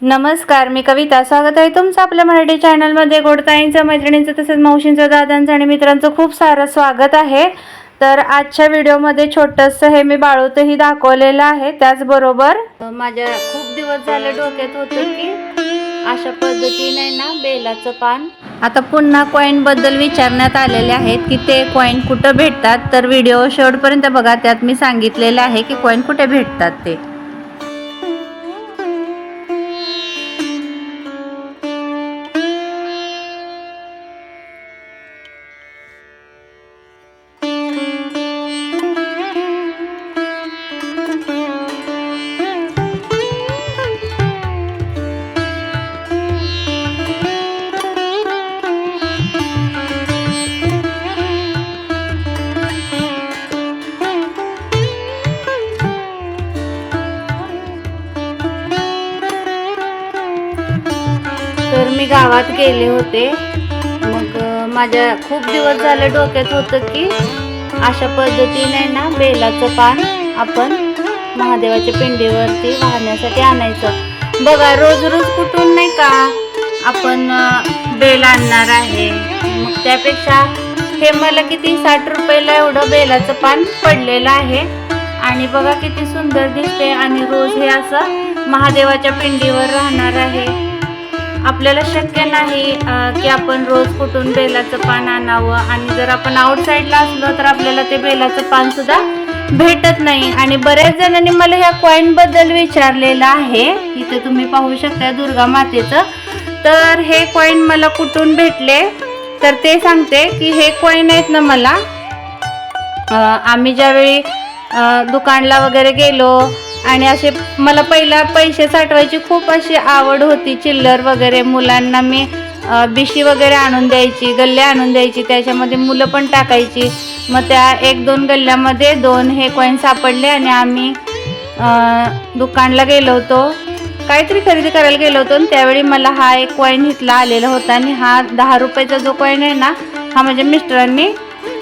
नमस्कार मी कविता. स्वागत आहे तुमचं आपल्या मराठी चॅनलमध्ये. गोडताईंचं मैत्रिणींचं तसेच मावशींचं दादांचं आणि मित्रांचं खूप सारं स्वागत आहे. तर आजच्या व्हिडिओमध्ये छोटंसं हे मी बाळूतही दाखवलेलं आहे. त्याचबरोबर माझ्या खूप दिवस झाले डोक्यात होतं की अशा पद्धतीने ना बेलाचं पान. आता पुन्हा कॉईन बद्दल विचारण्यात आलेले आहेत की ते कॉईन कुठं भेटतात? तर व्हिडिओ शेवटपर्यंत बघा त्यात मी सांगितलेलं आहे की कॉईन कुठे भेटतात ते. गावात गेले होते. मग माझ्या खूप दिवस झाले डोक्यात होतं की अशा पद्धतीने ना बेलाचं पान आपण महादेवाच्या पिंडीवरती वाहण्यासाठी आणायचं. बघा रोज रोज कुठून नाही का आपण बेल आणणार आहे. मग त्यापेक्षा हे मला किती साठ रुपयाला एवढं बेलाचं पान पडलेलं आहे. आणि बघा किती सुंदर दिसते आणि रोज हे असं महादेवाच्या पिंडीवर राहणार आहे. आपल्याला शक्य नाही की आपण रोज कुठून बेलाचं पान आणावं. आणि जर आपण आउटसाईडला असलो तर आपल्याला ते बेलाचं पान सुद्धा भेटत नाही. आणि बऱ्याच जणांनी मला ह्या कॉईनबद्दल विचारलेलं आहे. इथे तुम्ही पाहू शकता दुर्गा मातेचं. तर हे कॉईन मला कुठून भेटले? तर ते सांगते की हे कॉईन आहेत ना मला. आम्ही ज्यावेळी दुकानला वगैरे गेलो आणि असे मला पहिला पैसे साठवायची खूप अशी आवड होती. चिल्लर वगैरे मुलांना मी बिशी वगैरे आणून द्यायची गल्ले आणून द्यायची त्याच्यामध्ये मुलं पण टाकायची. मग त्या एक दोन गल्ल्यामध्ये दोन हे कॉईन सापडले आणि आम्ही दुकानला गेलो होतो. काहीतरी खरेदी करायला गेलो होतो आणि त्यावेळी मला हा एक कॉईन इथला आलेला होता आणि हा दहा रुपयाचा जो कॉईन आहे ना हा माझ्या मिस्टरांनी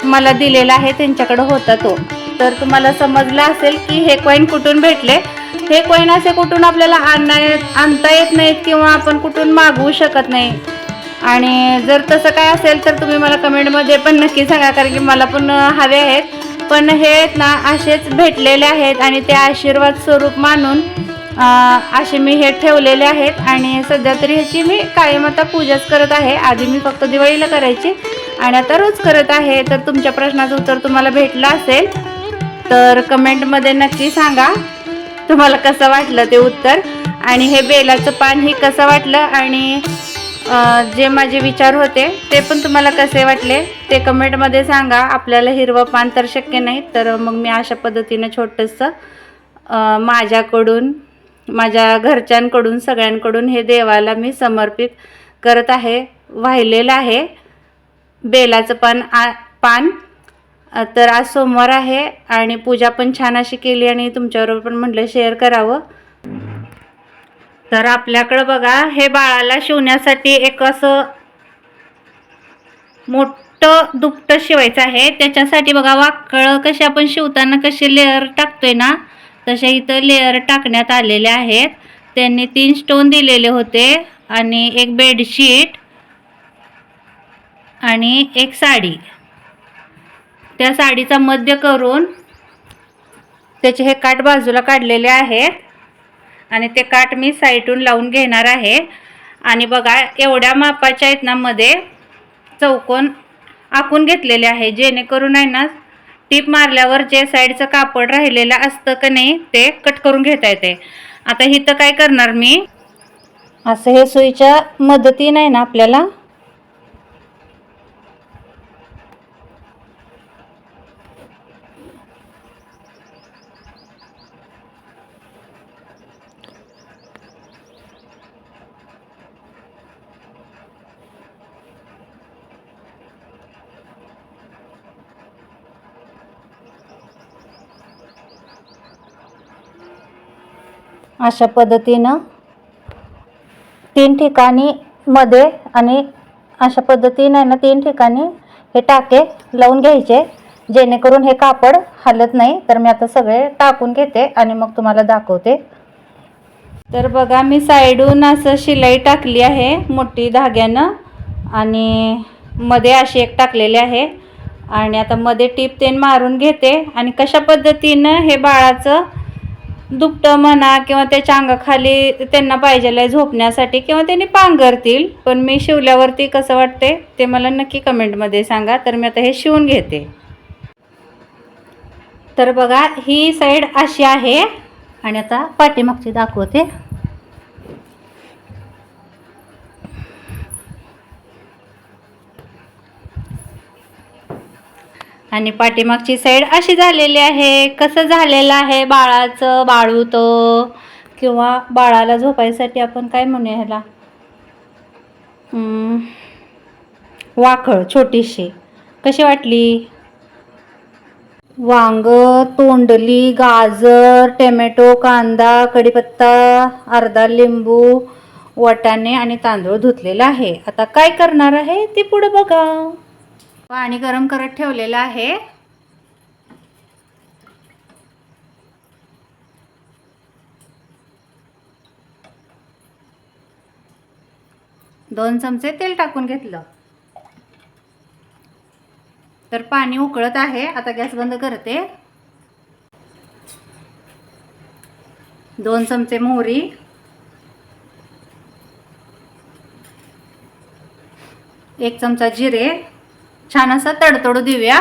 मला दिलेला आहे त्यांच्याकडं होता तो. तर तुम्हाला समजलं असेल की हे कॉईन कुठून भेटले? हे कॉईन असे कुठून आपल्याला आणता आणता येत नाहीत किंवा आपण कुठून मागवू शकत नाही. आणि जर तसं काय असेल तर तुम्ही मला कमेंटमध्ये पण नक्की सांगा कारण की मला पण हवे आहेत. पण हे आहेत ना असेच भेटलेले आहेत आणि ते आशीर्वाद स्वरूप मानून असे मी हे ठेवलेले आहेत. आणि सध्या तरी ह्याची मी कायम आता पूजाच करत आहे. आधी मी फक्त दिवाळीला करायची आणि आता रोज करत आहे. तर तुमच्या प्रश्नाचं उत्तर तुम्हाला भेटलं असेल. तर कमेंटमध्ये नक्की सांगा. तुम्हाला कसं वाटलं ते उत्तर? आणि हे बेलाचं पान हे कसं वाटलं? आणि जे माझे विचार होते ते पण तुम्हाला कसे वाटले? ते कमेंटमध्ये सांगा. आपल्याला हिरवं पान तर शक्य नाही तर मग मी अशा पद्धतीनं छोटंसं माझ्याकडून माझ्या घरच्यांकडून सगळ्यांकडून हे देवाला मी समर्पित करत आहे वाहिलेलं आहे. बेलाचं पान आ पान तर आज सोमवार आहे आणि पूजा पण छान अशी केली आणि तुमच्याबरोबर पण म्हटलं शेअर करावं. तर आपल्याकडं बघा हे बाळाला शिवण्यासाठी एक असं मोठं दुपटं शिवायचं आहे. त्याच्यासाठी बघा वाकळं कसे आपण शिवताना कसे लेअर टाकतोय ना तसे इथं लेअर टाकण्यात आलेले आहेत. त्यांनी तीन स्टोन दिलेले होते आणि एक बेडशीट आणि एक साडी. त्या साडीचा मध्य करून त्याचे हे काठ बाजूला काढलेले आहेत आणि ते काठ मी साईडून लावून घेणार आहे. आणि बघा एवढ्या मापाच्या आहेत ना मध्ये चौकोन आखून घेतलेले आहे. जेणेकरून आहे ना टीप मारल्यावर जे साईडचं कापड राहिलेलं असतं का नाही ते कट करून घेता येते. आता इथं काय करणार मी? असं हे सुईच्या मदतीनं आहे ना आपल्याला अशा पद्धतीनं तीन ठिकाणी मध्ये आणि अशा पद्धतीनं ना तीन ठिकाणी हे टाके लावून घ्यायचे. जेणेकरून हे कापड हलत नाही. तर मी आता सगळे टाकून घेते आणि मग तुम्हाला दाखवते. तर बघा मी साईडून असं शिलाई टाकली आहे मोठी धाग्यानं. आणि मध्ये अशी एक टाकलेली आहे. आणि आता मध्ये टीप तेन मारून घेते. आणि कशा पद्धतीनं हे बाळाचं दुपटं म्हणा किंवा त्याच्या अंगाखाली त्यांना पाहिजेलं आहे झोपण्यासाठी किंवा त्यांनी पांघरतील पण मी शिवल्यावरती कसं वाटते ते मला नक्की कमेंटमध्ये सांगा तर मी आता हे शिवून घेते. तर बघा ही साईड अशी आहे. आणि आता पाठीमागची दाखवते. आणि पाठीमागची साईड अशी झालेली आहे. कसं झालेलं आहे बाळाचं बाळूत किंवा बाळाला झोपायसाठी आपण काय म्हणू ह्याला? वाकळ वाखळ छोटीशी. कशी वाटली? वांग तोंडली गाजर टोमॅटो कांदा कढीपत्ता अर्धा लिंबू वाटाणे आणि तांदूळ धुतलेला आहे. आता काय करणार आहे ते पुढे बघा. पाणी गरम करत ठेवलेलं आहे. दोन चमचे तेल टाकून घेतलं. तर पाणी उकळत आहे. आता गॅस बंद करते. दोन चमचे मोहरी. एक चमचा जिरे. छान असं तडतडू देऊया.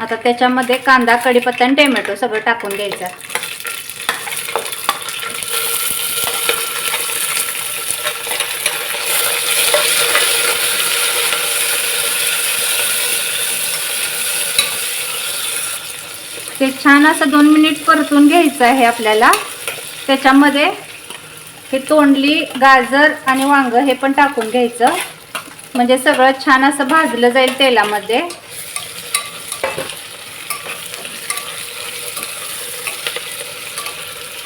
आता त्याच्यामध्ये कांदा कढीपत्ता आणि टोमॅटो सगळं टाकून घ्यायचं. ते छान असं दोन मिनिट परतून घ्यायचं आहे आपल्याला. त्याच्यामध्ये हे तोंडली गाजर आणि वांग हे पण टाकून घ्यायचं. म्हणजे सगळं छान असं भाजलं जाईल तेलामध्ये.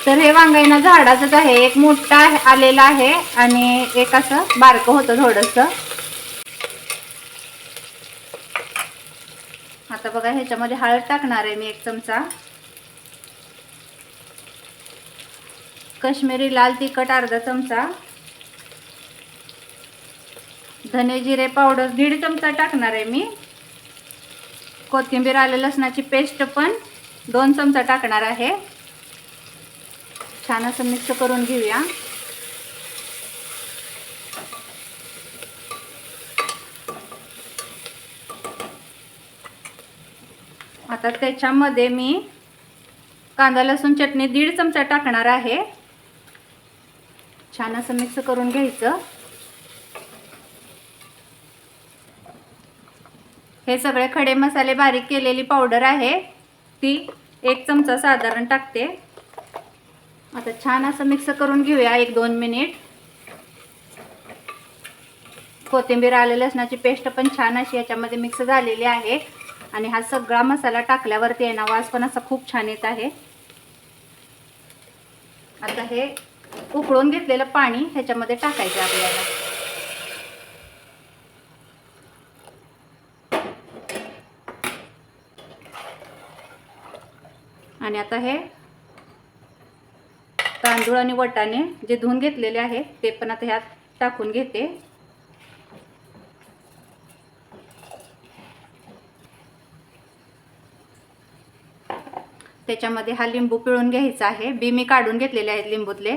तर हे वांगाईना झाडाचंच आहे. एक मोठा आलेला आहे आणि एक असं बारकं होतं थोडंसं. आता बघा ह्याच्यामध्ये हळद टाकणार आहे मी एक चमचा. कश्मीरी लाल तिखट अर्धा चमचा. धने जिरे पावडर दीड चमचा टाकणार आहे मी. कोथिंबीर आलं लसणाची पेस्ट पण दोन चमचा टाकणार आहे. छान असं मिक्स करून घेऊया. आता त्याच्यामध्ये मी कांदा लसूण चटणी दीड चमचा टाकणार आहे. छान असं मिक्स करून घ्यायचं. हे सगळे खडे मसाले बारीक केलेली पावडर आहे. ती एक चमचा साधारण टाकते. आता छान असं मिक्स करून घेऊया एक दोन मिनिट. कोथिंबीर आले लसणाची पेस्ट पण छान अशी याच्यामध्ये मिक्स झालेली आहे. आणि हा सगळा मसाला टाकल्यावरती आहे ना वास पण असा खूप छान येत आहे. आता हे उकळून घेतलेलं पाणी ह्याच्यामध्ये टाकायचं आपल्याला. आणि आता हे तांदूळ आणि वटाणे जे धुवून घेतलेले आहे ते पण आता ह्यात टाकून घेते. त्याच्यामध्ये हा लिंबू पिळून घ्यायचा आहे. बी मी काढून घेतलेले आहेत लिंबूतले.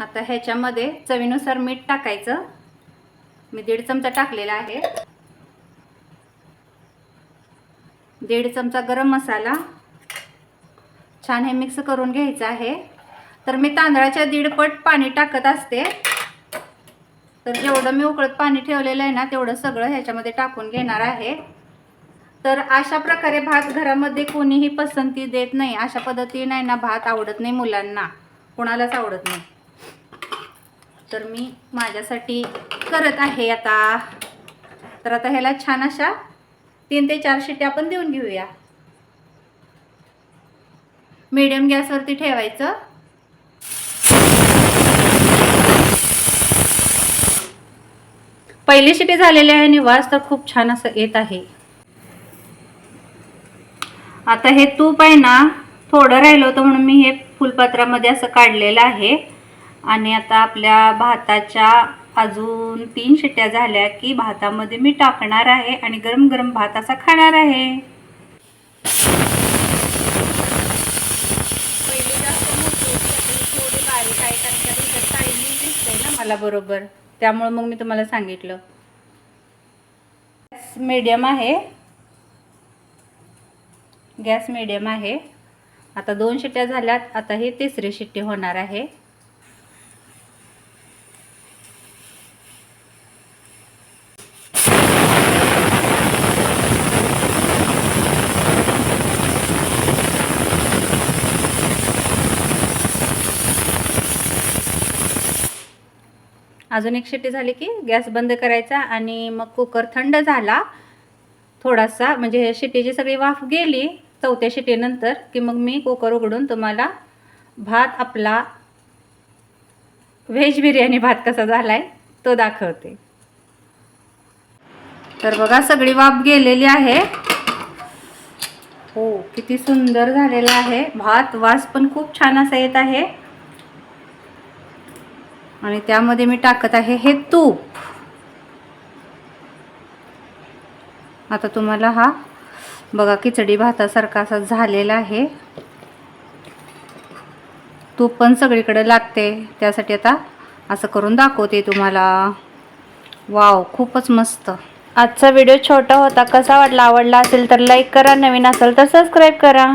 आता ह्याच्यामध्ये चवीनुसार मीठ टाकायचं. मी दीड चमचा टाकलेला आहे. दीड चमचा गरम मसाला. छान हे मिक्स करून घ्यायचं आहे. तर मी तांदळाच्या दीडपट पाणी टाकत असते. तर जेवढं मी उकळत पाणी ठेवलेलं आहे ना तेवढं सगळं ह्याच्यामध्ये टाकून घेणार आहे. तर अशा प्रकारे भात घरामध्ये कोणीही पसंती देत नाही. अशा पद्धतीने आहे ना भात आवडत नाही मुलांना. कोणालाच आवडत नाही. तर मी माझ्यासाठी करत आहे आता. तर आता ह्याला छान अशा तीन ते चार शिट्या आपण देऊन घेऊया. मीडियम गॅसवरती ठेवायचं. पहिली शिटी झालेली आहे आणि वास तर खूप छान असं येत आहे. आता हे तूप आहे ना थोडं राहिलं होतं म्हणून मी हे फुलपात्रामध्ये असं काढलेलं आहे. आणि आता आपल्या भाताच्या अजून तीन शिट्ट्या झाल्या की भातामध्ये मी टाकणार आहे आणि गरम गरम भात असा खाणार आहे. पहिली जास्त मोठी थोडी बारीक आहे कारण ना मला बरोबर. त्यामुळे मग मी तुम्हाला सांगितलं. मीडियम आहे. गॅस मिडियम आहे. आता दोन शिट्ट्या झाल्यात. आता ही तिसरी शिट्टी होणार आहे. अजून एक शिट्टी झाली की गॅस बंद करायचा आणि मग कुकर थंड झाला. थोडासा म्हणजे हे शिट्टीची सगळी वाफ गेली चौथ्या शिटीनंतर की मग मी कुकर उघडून तुम्हाला भात आपला व्हेज बिर्याणी भात कसा झाला आहे तो दाखवते. तर बघा सगळी वाफ गेलेली आहे. हो किती सुंदर झालेला आहे. भात वास पण खूप छान असा येत आहे. आणि त्यामध्ये मी टाकत आहे हे तूप. आता तुम्हाला हा बघा खिचडी भातासारखा असा झालेला आहे. तूप पण सगळीकडे लागते. त्यासाठी आता असं करून दाखवते तुम्हाला. वाव खूपच मस्त. आजचा व्हिडिओ छोटा होता कसा वाटला आवडला असेल तर लाईक करा नवीन असेल तर सबस्क्राईब करा.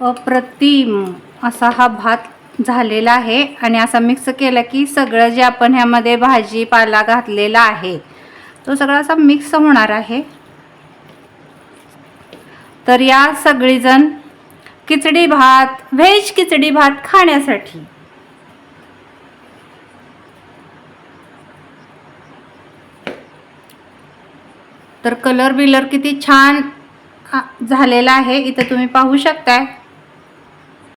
अप्रतिम असा हा भात झालेला आहे आणि असा मिक्स केला की सगळं जे आपण ह्यामध्ये भाजीपाला घातलेला आहे तो सगळा असा मिक्स होणार आहे. तर या सगळीजण खिचडी भात व्हेज खिचडी भात खाण्यासाठी. तर कलर बिलर किती छान झालेला आहे. इथं तुम्ही पाहू शकताय.